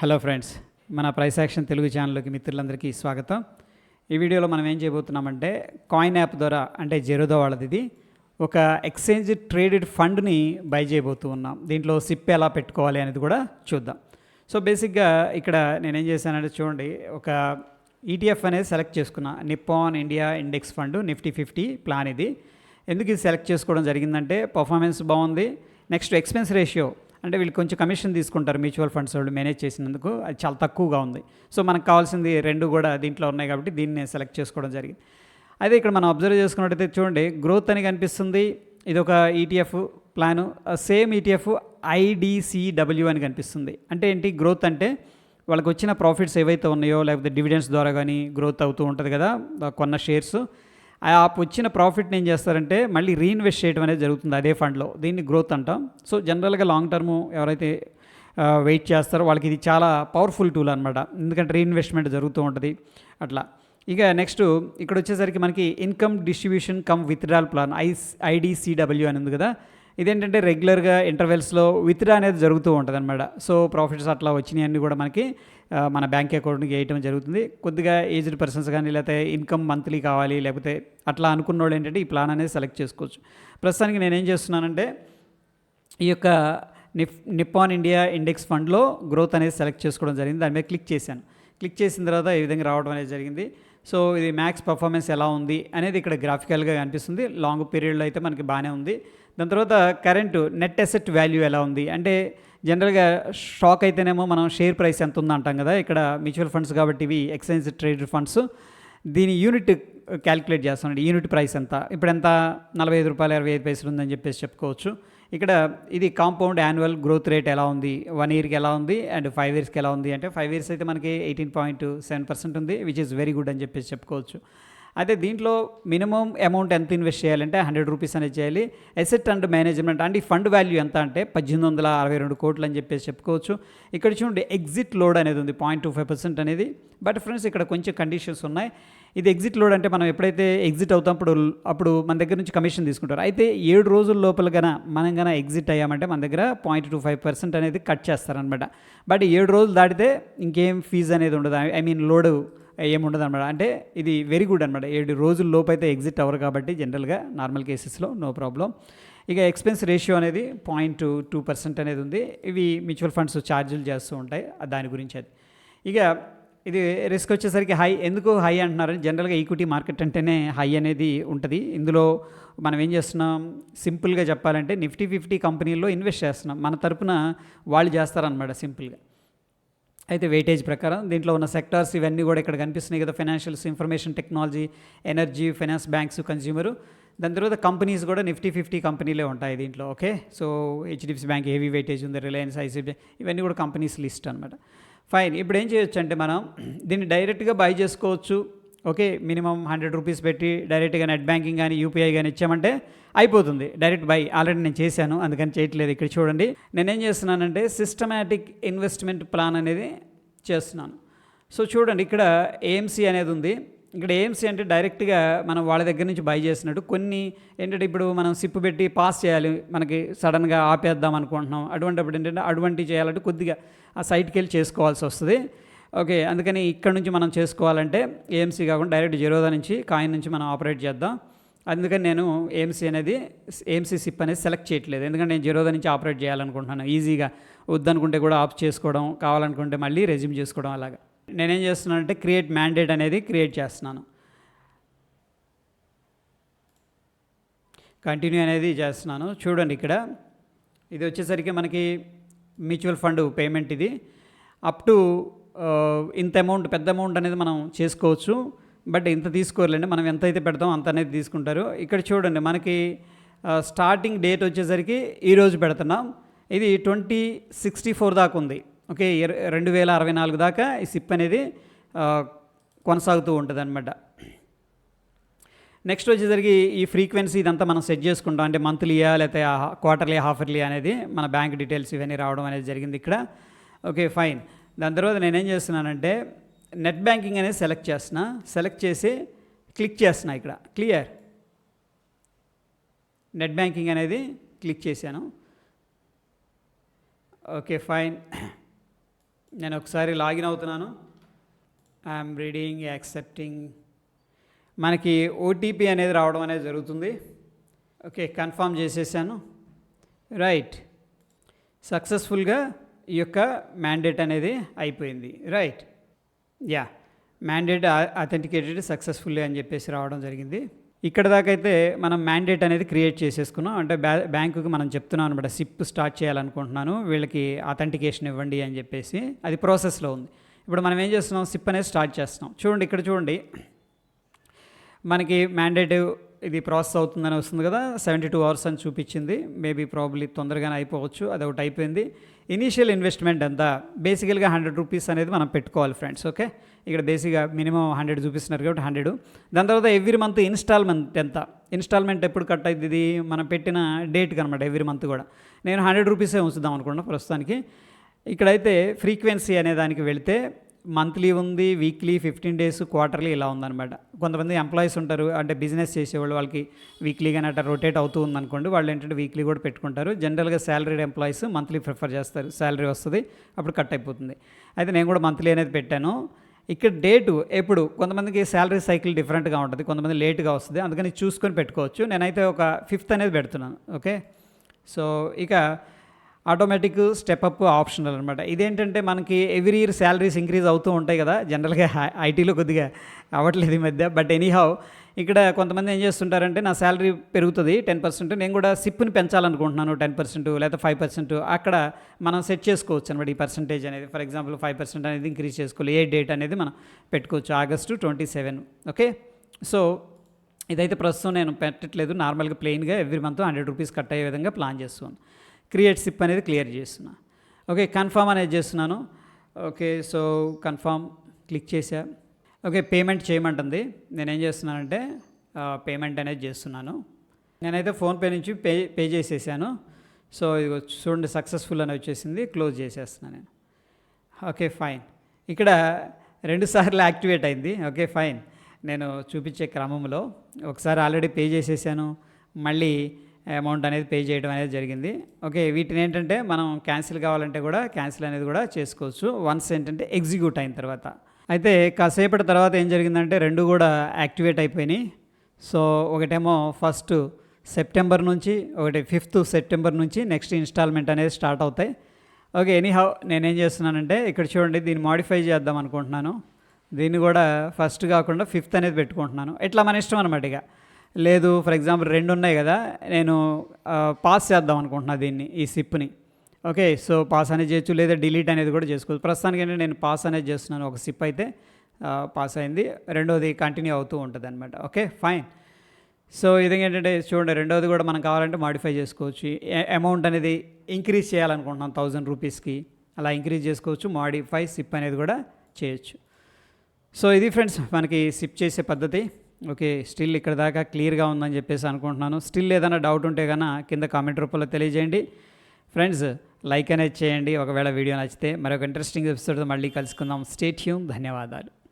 Hello friends మన price action Telugu ఛానల్కి మిత్రులందరికీ స్వాగతం. ఈ వీడియోలో మనం ఏం చేయబోతున్నామంటే కాయిన్ యాప్ ద్వారా అంటే జెరోదా వాళ్ళది ఇది ఒక ఎక్స్చేంజ్ ట్రేడెడ్ ఫండ్ని బై చేయబోతూ ఉన్నాం. దీంట్లో సిప్ ఎలా పెట్టుకోవాలి అనేది కూడా చూద్దాం. సో బేసిక్గా ఇక్కడ నేనేం చేశానంటే చూడండి ఒక ఈటీఎఫ్ అనేది సెలెక్ట్ చేసుకున్నా. Nippon India index fund Nifty fifty plan ఇది. ఎందుకు ఇది సెలెక్ట్ చేసుకోవడం జరిగిందంటే పర్ఫార్మెన్స్ బాగుంది. నెక్స్ట్ ఎక్స్పెన్స్ రేషియో అంటే వీళ్ళు కొంచెం కమిషన్ తీసుకుంటారు మ్యూచువల్ ఫండ్స్ వాళ్ళు మేనేజ్ చేసినందుకు. అది చాలా తక్కువగా ఉంది. సో మనకు కావాల్సింది రెండు కూడా దీంట్లో ఉన్నాయి కాబట్టి దీన్ని సెలెక్ట్ చేసుకోవడం జరిగింది. అయితే ఇక్కడ మనం అబ్జర్వ్ చేసుకున్నట్టయితే చూడండి గ్రోత్ అని కనిపిస్తుంది. ఇది ఒక ETF plan. Same ETF IDCW అని కనిపిస్తుంది. అంటే ఏంటి? గ్రోత్ అంటే వాళ్ళకి వచ్చిన ప్రాఫిట్స్ ఏవైతే ఉన్నాయో లేకపోతే డివిడెండ్స్ ద్వారా కానీ గ్రోత్ అవుతూ ఉంటుంది కదా కొన్న షేర్స్. ఆ వచ్చిన ప్రాఫిట్ని ఏం చేస్తారంటే మళ్ళీ రీఇన్వెస్ట్ చేయడం అనేది జరుగుతుంది అదే ఫండ్లో దీన్ని గ్రోత్ అంటాం. సో జనరల్గా లాంగ్ టర్మ్ ఎవరైతే వెయిట్ చేస్తారో వాళ్ళకి ఇది చాలా పవర్ఫుల్ టూల్ అనమాట ఎందుకంటే రీఇన్వెస్ట్మెంట్ జరుగుతూ ఉంటుంది. అట్లా. ఇక నెక్స్ట్ ఇక్కడ వచ్చేసరికి మనకి income distribution cum withdrawal plan I IDCW అని ఉంది కదా. ఇదేంటంటే రెగ్యులర్గా ఇంటర్వెల్స్లో విత్డ్రా అనేది జరుగుతూ ఉంటుంది అనమాట సో ప్రాఫిట్స్ అట్లా వచ్చినాయి అన్నీ కూడా మనకి. మన బ్యాంక్ అకౌంట్కి వేయటం జరుగుతుంది. కొద్దిగా ఏజ్డ్ పర్సన్స్ కానీ లేకపోతే ఇన్కమ్ మంత్లీ కావాలి లేకపోతే అట్లా అనుకున్న వాళ్ళు ఏంటంటే ఈ ప్లాన్ అనేది సెలెక్ట్ చేసుకోవచ్చు. ప్రస్తుతానికి నేనేం చేస్తున్నానంటే ఈ యొక్క నిఫ్ నిప్పాన్ ఇండియా ఇండెక్స్ ఫండ్లో గ్రోత్ అనేది సెలెక్ట్ చేసుకోవడం జరిగింది. దాని మీద క్లిక్ చేశాను. క్లిక్ చేసిన తర్వాత ఈ విధంగా రావడం అనేది జరిగింది. సో ఇది మ్యాక్స్ పర్ఫార్మెన్స్ ఎలా ఉంది అనేది ఇక్కడ గ్రాఫికల్గా కనిపిస్తుంది. లాంగ్ పీరియడ్లో అయితే మనకి బాగానే ఉంది. దాని తర్వాత కరెంటు నెట్ అసెట్ వాల్యూ ఎలా ఉంది? అంటే జనరల్గా షాక్ అయితేనేమో మనం షేర్ ప్రైస్ ఎంత ఉంది అంటాం కదా. ఇక్కడ మ్యూచువల్ ఫండ్స్ కాబట్టి ఇవి ఎక్స్చేంజ్ ట్రేడెడ్ ఫండ్స్ దీని యూనిట్ క్యాలిక్యులేట్ చేస్తున్నాడు యూనిట్ ప్రైస్ ఎంత? ఇప్పుడు ఎంత? నలభై ఐదు రూపాయలు ఇరవై ఐదు పైసలు ఉందని చెప్పేసి చెప్పుకోవచ్చు. ఇక్కడ ఇది కాంపౌండ్ యాన్యువల్ గ్రోత్ రేట్ ఎలా ఉంది? వన్ ఇయర్కి ఎలా ఉంది? అండ్ ఫైవ్ ఇయర్స్కి ఎలా ఉంది? అంటే ఫైవ్ ఇయర్స్ అయితే మనకి ఎయిటీన్ పాయింట్ సెవెన్ పర్సెంట్ ఉంది విచ్ ఇస్ వెరీ గుడ్ అని చెప్పేసి చెప్పుకోవచ్చు. అయితే దీంట్లో మినిమం అమౌంట్ ఎంత ఇన్వెస్ట్ చేయాలంటే హండ్రెడ్ రూపీస్ అనేది చేయాలి. ఎసెట్ అండ్ మేనేజ్మెంట్ అంటే ఈ ఫండ్ వాల్యూ ఎంత అంటే పద్దెనిమిది వందల అరవై రెండు కోట్లు అని చెప్పేసి చెప్పుకోవచ్చు. ఇక్కడ చూడండి ఎగ్జిట్ లోడ్ అనేది ఉంది పాయింట్ టూ ఫైవ్ పర్సెంట్ అనేది. బట్ ఫ్రెండ్స్ ఇక్కడ కొంచెం కండిషన్స్ ఉన్నాయి. ఇది ఎగ్జిట్ లోడ్ అంటే మనం ఎప్పుడైతే ఎగ్జిట్ అవుతాం అప్పుడు మన దగ్గర నుంచి కమిషన్ తీసుకుంటారు. అయితే ఏడు రోజుల లోపల గన మనం గన ఎగ్జిట్ అయ్యామంటే మన దగ్గర పాయింట్ టూ ఫైవ్ పర్సెంట్ అనేది కట్ చేస్తారనమాట. బట్ ఏడు రోజులు దాటితే ఇంకేం ఫీజు అనేది ఉండదు. ఐ మీన్ లోడ్ ఏముండదు అనమాట. అంటే ఇది వెరీ గుడ్ అనమాట. ఏడు రోజుల లోపు అయితే ఎగ్జిట్ అవ్వరు కాబట్టి జనరల్గా నార్మల్ కేసెస్లో నో ప్రాబ్లం ఇక ఎక్స్పెన్స్ రేషియో అనేది పాయింట్ టూ పర్సెంట్ అనేది ఉంది. ఇవి మ్యూచువల్ ఫండ్స్ ఛార్జీలు చేస్తూ ఉంటాయి. దాని గురించి అది. ఇక ఇది రిస్క్ వచ్చేసరికి హై ఎందుకు హై అంటున్నారు జనరల్గా ఈక్విటీ మార్కెట్ అంటేనే హై అనేది ఉంటుంది. ఇందులో మనం ఏం చేస్తున్నాం? సింపుల్గా చెప్పాలంటే నిఫ్టీ ఫిఫ్టీ కంపెనీల్లో ఇన్వెస్ట్ చేస్తున్నాం. మన తరపున వాళ్ళు చేస్తారనమాట సింపుల్గా అయితే వెయిటేజ్ ప్రకారం దీంట్లో ఉన్న సెక్టార్స్ ఇవన్నీ కూడా ఇక్కడ కనిపిస్తున్నాయి కదా. Financials information technology energy finance banks consumer దాని తర్వాత కంపెనీస్ కూడా నిఫ్టీ ఫిఫ్టీ కంపెనీలే ఉంటాయి దీంట్లో. Okay so HDFC bank heavy weightage ఉంది. రిలయన్స్ ఐసీబీ ఇవన్నీ కూడా కంపెనీస్ లిస్ట్ అనమాట ఫైన్ ఇప్పుడు ఏం చేయొచ్చు అంటే మనం దీన్ని డైరెక్ట్గా బై చేసుకోవచ్చు. ఓకే మినిమం హండ్రెడ్ రూపీస్ పెట్టి డైరెక్ట్గా నెట్ బ్యాంకింగ్ కానీ యూపీఐ కానీ ఇచ్చామంటే అయిపోతుంది. డైరెక్ట్ బై ఆల్రెడీ నేను చేశాను. అందుకని చేయట్లేదు ఇక్కడ చూడండి. నేనేం చేస్తున్నానంటే సిస్టమేటిక్ ఇన్వెస్ట్మెంట్ ప్లాన్ అనేది చేస్తున్నాను. సో చూడండి ఇక్కడ ఏఎంసీ అనేది ఉంది. ఇక్కడ ఏఎంసీ అంటే డైరెక్ట్గా మనం వాళ్ళ దగ్గర నుంచి బై చేసినట్టు కొన్ని ఏంటంటే ఇప్పుడు మనం సిప్పు పెట్టి పాస్ చేయాలి మనకి సడన్గా ఆపేద్దాం అనుకుంటున్నాం. అటువంటిప్పుడు ఏంటంటే అటువంటి చేయాలంటే కొద్దిగా ఆ సైట్కి వెళ్ళి చేసుకోవాల్సి వస్తుంది. ఓకే అందుకని ఇక్కడ నుంచి మనం చేసుకోవాలంటే ఏఎంసీ కాకుండా డైరెక్ట్ జీరోదా నుంచి కాయిన్ నుంచి మనం ఆపరేట్ చేద్దాం. అందుకని నేను ఏఎంసీ అనేది ఏఎంసీ సిప్ అనేది సెలెక్ట్ చేయట్లేదు. ఎందుకంటే నేను జీరోదా నుంచి ఆపరేట్ చేయాలనుకుంటున్నాను. ఈజీగా వద్దనుకుంటే కూడా ఆఫ్ చేసుకోవడం కావాలనుకుంటే మళ్ళీ రెజ్యూమ్ చేసుకోవడం అలాగా. నేనేం చేస్తున్నానంటే క్రియేట్ మ్యాండేట్ అనేది క్రియేట్ చేస్తున్నాను. కంటిన్యూ అనేది చేస్తున్నాను. చూడండి ఇక్కడ. ఇది వచ్చేసరికి మనకి మ్యూచువల్ ఫండ్ పేమెంట్ ఇది. అప్ టు uh, ఇంత అమౌంట్ పెద్ద అమౌంట్ అనేది మనం చేసుకోవచ్చు. బట్ ఇంత తీసుకోలేండి మనం ఎంత అయితే పెడతాం అంత అనేది తీసుకుంటారు. ఇక్కడ చూడండి మనకి uh, స్టార్టింగ్ డేట్ వచ్చేసరికి ఈరోజు పెడుతున్నాం. ఇది ట్వంటీ సిక్స్టీ ఫోర్ దాకా ఉంది. ఓకే రెండు వేల అరవై నాలుగు దాకా ఈ సిప్ అనేది కొనసాగుతూ ఉంటుంది అనమాట నెక్స్ట్ వచ్చేసరికి ఈ ఫ్రీక్వెన్సీ ఇదంతా మనం సెట్ చేసుకుంటాం. అంటే మంత్లీయా లేకపోతే క్వార్టర్లీ హాఫర్లీ అనేది మన బ్యాంక్ డీటెయిల్స్ ఇవన్నీ రావడం అనేది జరిగింది ఇక్కడ. Okay fine. దాని తర్వాత నేనేం చేస్తున్నానంటే నెట్ బ్యాంకింగ్ అనేది సెలెక్ట్ చేస్తున్నా. సెలెక్ట్ చేసి క్లిక్ చేస్తున్నా ఇక్కడ. క్లియర్? నెట్ బ్యాంకింగ్ అనేది క్లిక్ చేశాను. Okay fine. నేను ఒకసారి లాగిన్ అవుతున్నాను. ఐఎమ్ రీడింగ్ యాక్సెప్టింగ్ మనకి ఓటీపీ అనేది రావడం అనేది జరుగుతుంది. ఓకే కన్ఫర్మ్ చేసేసాను. రైట్ సక్సెస్ఫుల్గా ఈ యొక్క మ్యాండేట్ అనేది అయిపోయింది. Right yeah mandate authenticated successfully అని చెప్పేసి రావడం జరిగింది. ఇక్కడ దాకా అయితే మనం మ్యాండేట్ అనేది క్రియేట్ చేసేసుకున్నాం. అంటే బ్యా బ్యాంకుకి మనం చెప్తున్నాం అనమాట సిప్ స్టార్ట్ చేయాలనుకుంటున్నాను వీళ్ళకి అథెంటికేషన్ ఇవ్వండి అని చెప్పేసి. అది ప్రాసెస్లో ఉంది. ఇప్పుడు మనం ఏం చేస్తున్నాం? సిప్ అనేది స్టార్ట్ చేస్తున్నాం. చూడండి ఇక్కడ చూడండి. మనకి మ్యాండేట్ ఇది ప్రాసెస్ అవుతుందని వస్తుంది కదా సెవెంటీ టూ అవర్స్ అని చూపించింది. మేబీ ప్రాబ్లీ తొందరగానే అయిపోవచ్చు అది ఒకటి అయిపోయింది. ఇనీషియల్ ఇన్వెస్ట్మెంట్ ఎంత? బేసికల్గా హండ్రెడ్ రూపీస్ అనేది మనం పెట్టుకోవాలి ఫ్రెండ్స్ ఓకే ఇక్కడ బేసిక్గా మినిమం హండ్రెడ్ చూపిస్తున్నారు కాబట్టి హండ్రెడ్ దాని తర్వాత ఎవ్రీ మంత్ ఇన్స్టాల్మెంట్ ఎంత? ఇన్స్టాల్మెంట్ ఎప్పుడు కట్ అవుతుంది? ఇది మనం పెట్టిన డేట్ అనమాట ఎవ్రీ మంత్ కూడా. నేను హండ్రెడ్ రూపీసే ఉంచుదాం అనుకున్నా ప్రస్తుతానికి. ఇక్కడైతే ఫ్రీక్వెన్సీ అనే దానికి వెళితే మంత్లీ ఉంది వీక్లీ ఫిఫ్టీన్ డేస్ క్వార్టర్లీ ఇలా ఉందన్నమాట. కొంతమంది ఎంప్లాయీస్ ఉంటారు అంటే బిజినెస్ చేసేవాళ్ళు వాళ్ళకి వీక్లీగానే అట్లా రొటేట్ అవుతూ ఉందనుకోండి వాళ్ళు ఏంటంటే వీక్లీ కూడా పెట్టుకుంటారు. జనరల్గా శాలరీడ్ ఎంప్లాయీస్ మంత్లీ ప్రిఫర్ చేస్తారు. శాలరీ వస్తుంది అప్పుడు కట్ అయిపోతుంది. అయితే నేను కూడా మంత్లీ అనేది పెట్టాను. ఇక్కడ డేటు ఎప్పుడు? కొంతమందికి శాలరీ సైకిల్ డిఫరెంట్గా ఉంటుంది కొంతమంది లేట్గా వస్తుంది అందుకని చూసుకొని పెట్టుకోవచ్చు. నేనైతే ఒక ఫిఫ్త్ అనేది పెడుతున్నాను ఓకే? సో ఇక ఆటోమేటిక్ స్టెప్ అప్ ఆప్షనల్ అనమాట ఇదేంటంటే మనకి ఎవ్రీ ఇయర్ శాలరీస్ ఇంక్రీజ్ అవుతూ ఉంటాయి కదా జనరల్గా ఐటీలో కొద్దిగా అవ్వట్లేదు ఈ మధ్య. బట్ ఎనీహౌ ఇక్కడ కొంతమంది ఏం చేస్తుంటారంటే నా శాలరీ పెరుగుతుంది టెన్ పర్సెంట్ నేను కూడా సిప్ని పెంచాలనుకుంటున్నాను టెన్ పర్సెంట్ లేదా ఫైవ్ పర్సెంట్. అక్కడ మనం సెట్ చేసుకోవచ్చు అనమాట ఈ పర్సంటేజ్ అనేది. ఫర్ ఎగ్జాంపుల్ ఫైవ్ పర్సెంట్ అనేది ఇంక్రీజ్ చేసుకోవాలి. ఏ డేట్ అనేది మనం పెట్టుకోవచ్చు. August twenty seven okay? So ఇదైతే ప్రస్తుతం నేను పెట్టట్లేదు. నార్మల్గా ప్లెయిన్గా every month hundred rupees cut అయ్యే విధంగా ప్లాన్ చేస్తున్నాను. క్రియేట్ సిప్ అనేది క్లియర్ చేస్తున్నా. ఓకే కన్ఫామ్ అనేది చేస్తున్నాను. ఓకే సో కన్ఫామ్ క్లిక్ చేసా ఓకే పేమెంట్ చేయమంటుంది. నేనేం చేస్తున్నానంటే పేమెంట్ అనేది చేస్తున్నాను. నేనైతే ఫోన్పే నుంచి పే పే చేసేసాను. సో ఇది చూడండి సక్సెస్ఫుల్ అని వచ్చేసింది. క్లోజ్ చేసేస్తున్నాను నేను. Okay fine. ఇక్కడ రెండుసార్లు యాక్టివేట్ అయింది. Okay fine. నేను చూపించే క్రమంలో. ఒకసారి ఆల్రెడీ పే చేసేసాను. మళ్ళీ అమౌంట్ అనేది పే చేయడం అనేది జరిగింది. ఓకే వీటిని ఏంటంటే మనం క్యాన్సిల్ కావాలంటే కూడా క్యాన్సిల్ అనేది కూడా చేసుకోవచ్చు. వన్స్ ఏంటంటే ఎగ్జిక్యూట్ అయిన తర్వాత. అయితే కాసేపటి తర్వాత ఏం జరిగిందంటే రెండు కూడా యాక్టివేట్ అయిపోయినాయి. సో ఒకటేమో ఫస్ట్ సెప్టెంబర్ నుంచి ఒకటి ఫిఫ్త్ సెప్టెంబర్ నుంచి నెక్స్ట్ ఇన్స్టాల్మెంట్ అనేది స్టార్ట్ అవుతాయి. ఓకే ఎనీహౌ నేనేం చేస్తున్నానంటే ఇక్కడ చూడండి దీన్ని మాడిఫై చేద్దాం అనుకుంటున్నాను. దీన్ని కూడా ఫస్ట్ కాకుండా ఫిఫ్త్ అనేది పెట్టుకుంటున్నాను. ఇట్లా మన ఇష్టం అనమాట ఇక. లేదు ఫర్ ఎగ్జాంపుల్ రెండు ఉన్నాయి కదా నేను పాస్ చేద్దాం అనుకుంటున్నా దీన్ని ఈ సిప్ని. ఓకే సో పాస్ అనేది చేయొచ్చు లేదా డిలీట్ అనేది కూడా చేసుకోవచ్చు. ప్రస్తుతానికి ఏంటంటే నేను పాస్ అనేది చేస్తున్నాను ఒక సిప్ అయితే పాస్ అయింది. రెండోది కంటిన్యూ అవుతూ ఉంటుంది అనమాట ఓకే ఫైన్ సో ఇది ఏంటంటే చూడండి రెండోది కూడా మనం కావాలంటే మాడిఫై చేసుకోవచ్చు. అమౌంట్ అనేది ఇంక్రీజ్ చేయాలనుకుంటున్నాం థౌజండ్ రూపీస్కి అలా ఇంక్రీజ్ చేసుకోవచ్చు మాడిఫై సిప్ అనేది కూడా చేయొచ్చు. సో ఇది ఫ్రెండ్స్ మనకి సిప్ చేసే పద్ధతి. ఓకే స్టిల్ ఇక్కడ దాకా క్లియర్గా ఉందని చెప్పేసి అనుకుంటున్నాను. స్టిల్ ఏదైనా డౌట్ ఉంటే కన్నా కింద కామెంట్ రూపంలో తెలియజేయండి. ఫ్రెండ్స్ లైక్ అనేది చేయండి. ఒకవేళ వీడియో నచ్చితే మరొక ఇంట్రెస్టింగ్ ఎపిసోడ్తో మళ్ళీ కలుసుకుందాం. స్టేట్ హ్యూమ్ ధన్యవాదాలు.